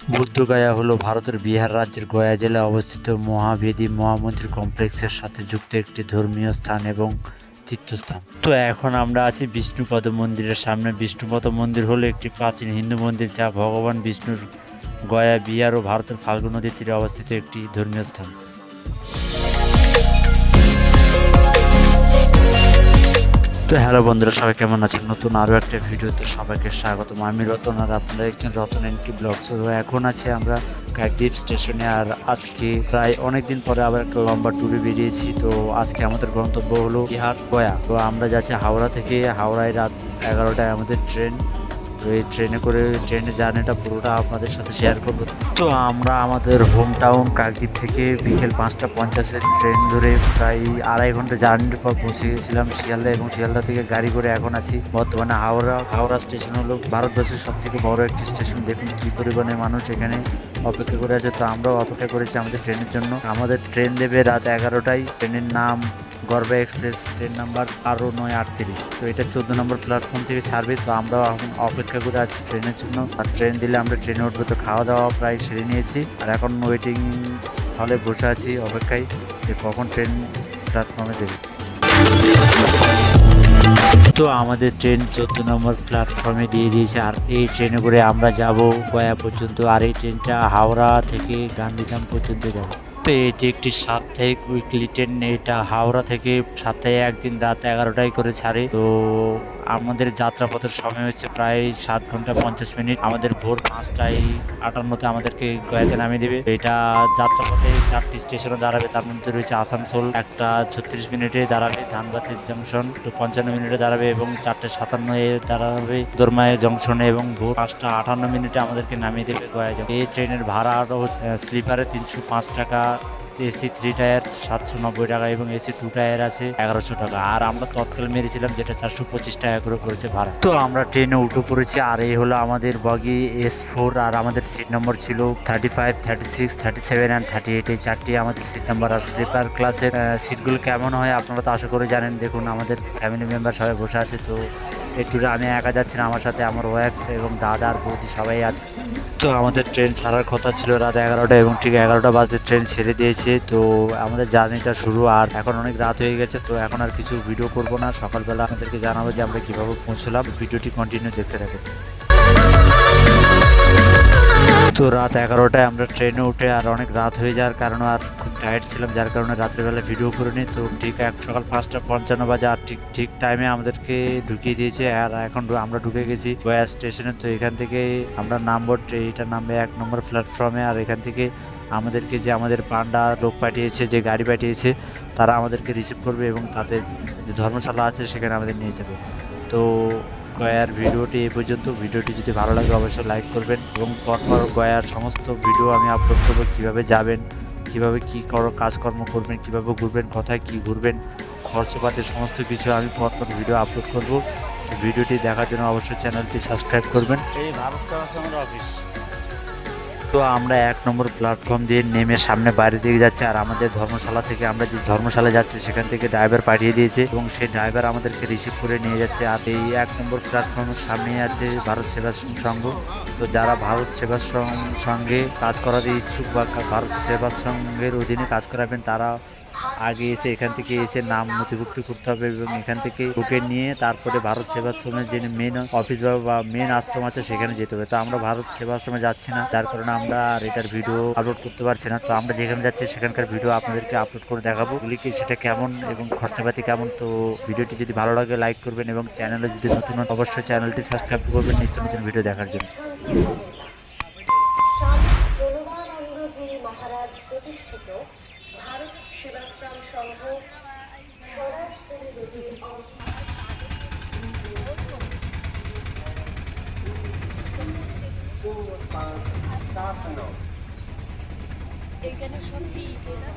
বুদ্ধগয়া হলো ভারতের বিহার রাজ্যের গয়া জেলায় অবস্থিত মহাবেদী মহামন্দির কমপ্লেক্সের সাথে যুক্ত একটি ধর্মীয় স্থান এবং তীর্থস্থান। তো এখন আমরা আছি বিষ্ণুপদ মন্দিরের সামনে। বিষ্ণুপদ মন্দির হলো একটি প্রাচীন হিন্দু মন্দির যা ভগবান বিষ্ণুর গয়া, বিহার ও ভারতের ফাল্গু নদীর তীরে অবস্থিত একটি ধর্মীয় স্থান। তো হ্যালো বন্ধুরা, সবাই কেমন আছেন? নতুন আরও একটা ভিডিওতে সবাইকে স্বাগতম। আমি রতন আর আপনারা দেখছেন রতন এনকি ব্লগ। তো এখন আছে আমরা কাকদ্বীপ স্টেশনে আর আজকে প্রায় অনেক দিন পরে আবার একটা লম্বা ট্যুরে বেরিয়েছি। তো আজকে আমাদের গন্তব্য হলো বিহার গয়া তো আমরা যাচ্ছি হাওড়া থেকে। হাওড়ায় রাত এগারোটায় আমাদের ট্রেন। তো এই ট্রেনে করে ট্রেনের জার্নিটা পুরোটা আপনাদের সাথে শেয়ার করব। তো আমরা আমাদের হোম টাউন কাকদ্বীপ থেকে বিকেল পাঁচটা পঞ্চাশের ট্রেন ধরে প্রায় আড়াই ঘণ্টা জার্নির পর পৌঁছে গেছিলাম শিয়ালদা এবং শিয়ালদা থেকে গাড়ি করে এখন আছি বর্তমানে হাওড়া। হাওড়া স্টেশন হলো ভারতবর্ষের সব থেকে বড় একটি স্টেশন দেখুন কী পরিমাণে মানুষ এখানে অপেক্ষা করে আছে। তো আমরাও অপেক্ষা করেছি আমাদের ট্রেনের জন্য। আমাদের ট্রেন দেবে রাত এগারোটায়। ট্রেনের নাম গর্বা এক্সপ্রেস ট্রেন নাম্বার আরও নয় আটত্রিশ। তো এটা চোদ্দ নম্বর প্ল্যাটফর্ম থেকে ছাড়বে, তো আমরাও এখন অপেক্ষা করে আছি ট্রেনের জন্য। আর ট্রেন দিলে আমরা ট্রেনে উঠবো, তো খাওয়া দাওয়া প্রায় সেরে নিয়েছি। আর এখন ওয়েটিং হলে বসে আছি অপেক্ষায় যে কখন ট্রেন প্ল্যাটফর্মে দেবে। তো আমাদের ট্রেন চোদ্দ নম্বর প্ল্যাটফর্মে দিয়ে দিয়েছে। আর এই ট্রেনে করে আমরা যাব গয়া পর্যন্ত। আর এই ট্রেনটা হাওড়া থেকে গান্ধীধাম পর্যন্ত যাবে। তো এটি একটি সাপ্তাহিক উইকলি ট্রেন এটা হাওড়া থেকে সপ্তাহে একদিন রাত এগারোটায় করে ছাড়ে। তো আমাদের যাত্রাপথের সময় হচ্ছে প্রায় সাত ঘণ্টা পঞ্চাশ মিনিট। আমাদের ভোর পাঁচটায় আটান্নতে আমাদেরকে গয়াতে নামিয়ে দেবে। এটা যাত্রাপথে চারটি স্টেশনে দাঁড়াবে। তার মধ্যে রয়েছে আসানসোল, একটা ছত্রিশ মিনিটে দাঁড়াবে ধানবাদ জংশন তো পঞ্চান্ন মিনিটে দাঁড়াবে এবং চারটে সাতান্ন এ দাঁড়াবে দোরমায় জংশনে এবং ভোর পাঁচটা আটান্ন মিনিটে আমাদেরকে নামিয়ে দেবে গয়া এই ট্রেনের ভাড়া স্লিপারে তিনশো পাঁচ টাকা এসি থ্রি টায়ার সাতশো নব্বই টাকা এবং এসি টু টায়ার আছে এগারোশো টাকা। আর আমরা তৎকাল মেরেছিলাম যেটা চারশো পঁচিশ টাকা করে পড়েছে ভাড়া। তো আমরা ট্রেনে উঠে পড়েছি আর এই হলো আমাদের বগি এস ফোর আর আমাদের সিট নম্বর ছিল thirty five thirty six thirty seven and thirty eight এই চারটি আমাদের সিট নম্বর আর স্লিপার ক্লাসের সিটগুলো কেমন হয় আপনারা তো আশা করে জানেন। দেখুন, আমাদের ফ্যামিলি মেম্বার সবাই বসে আছে। তো এই আমি একা যাচ্ছি না, আমার সাথে আমার ওয়াইফ এবং দাদা আর বৌদি সবাই আছে। তো আমাদের ট্রেন ছাড়ার কথা ছিল রাত এগারোটা এবং ঠিক এগারোটা বাজে ট্রেন ছেড়ে দিয়েছে। তো আমাদের জার্নিটা শুরু আর এখন অনেক রাত হয়ে গেছে, তো এখন আর কিছু ভিডিও করব না। সকালবেলা আমাদেরকে জানাব যে আমরা কীভাবে পৌঁছলাম। ভিডিওটি কন্টিনিউ দেখতে থাকুন। তো রাত এগারোটায় আমরা ট্রেনে উঠে আর অনেক রাত হয়ে যাওয়ার কারণে আর খুব টায়ার্ড ছিলাম, যার কারণে রাত্রিবেলা ভিডিও করিনি। তো ঠিক এক সকাল পাঁচটা পঞ্চান্ন বাজে আর ঠিক ঠিক টাইমে আমাদেরকে ঢুকিয়ে দিয়েছে আর এখন আমরা ঢুকে গেছি গয়া স্টেশনে তো এখান থেকে আমরা নামবো এইটা নামবে এক নম্বর প্ল্যাটফর্মে আর এখান থেকে আমাদেরকে যে আমাদের পান্ডা লোক পাঠিয়েছে, যে গাড়ি পাঠিয়েছে, তারা আমাদেরকে রিসিভ করবে এবং তাদের যে ধর্মশালা আছে সেখানে আমাদের নিয়ে যাবে। তো গয়ার ভিডিওটি এই পর্যন্ত। ভিডিওটি যদি ভালো লাগে, অবশ্যই লাইক করবেন এবং পরপর গয়ার সমস্ত ভিডিও আমি আপলোড করব। কীভাবে যাবেন, কীভাবে কী কর, কাজকর্ম করবেন, কীভাবে ঘুরবেন, কোথায় কী ঘুরবেন, খরচপাতি সমস্ত কিছু আমি পরপর ভিডিও আপলোড করব। ভিডিওটি দেখার জন্য অবশ্যই চ্যানেলটি সাবস্ক্রাইব করবেন। এই ভারত অফিস। তো আমরা এক নম্বর প্ল্যাটফর্ম দিয়ে নেমে সামনে বাইরের দিকে যাচ্ছি আর আমাদের ধর্মশালা থেকে আমরা যে ধর্মশালা যাচ্ছি সেখান থেকে ড্রাইভার পাঠিয়ে দিয়েছে এবং সেই ড্রাইভার আমাদেরকে রিসিভ করে নিয়ে যাচ্ছে। আর এই এক নম্বর প্ল্যাটফর্মের সামনেই আছে ভারত সেবা সংঘ। তো যারা ভারত সেবা সঙ্গে কাজ করার ইচ্ছুক বা ভারত সেবা সেবাশ্রমের অধীনে কাজ করাবেন, তারা আগে এসে এখান থেকে এসে নাম নথিভুক্ত করতে হবে এবং এখান থেকে বুকে নিয়ে তারপরে ভারত সেবাশ্রমের যে মেন অফিস বা মেন আশ্রম আছে সেখানে যেতে হবে। তো আমরা ভারত সেবাশ্রমে যাচ্ছি না যার কারণে আমরা আর এটার ভিডিও আপলোড করতে পারছি না। তো আমরা যেখানে যাচ্ছি সেখানকার ভিডিও আপনাদেরকে আপলোড করে দেখাবো গুলিকে সেটা কেমন এবং খরচাপাতি কেমন। তো ভিডিওটি যদি ভালো লাগে লাইক করবেন এবং চ্যানেলে যদি নতুন হন, অবশ্যই চ্যানেলটি সাবস্ক্রাইব করবেন নিত্য নতুন ভিডিও দেখার জন্য। প্রতিষ্ঠিত ভারত সেবাশ্রম সংঘ এখানে সত্যি এটা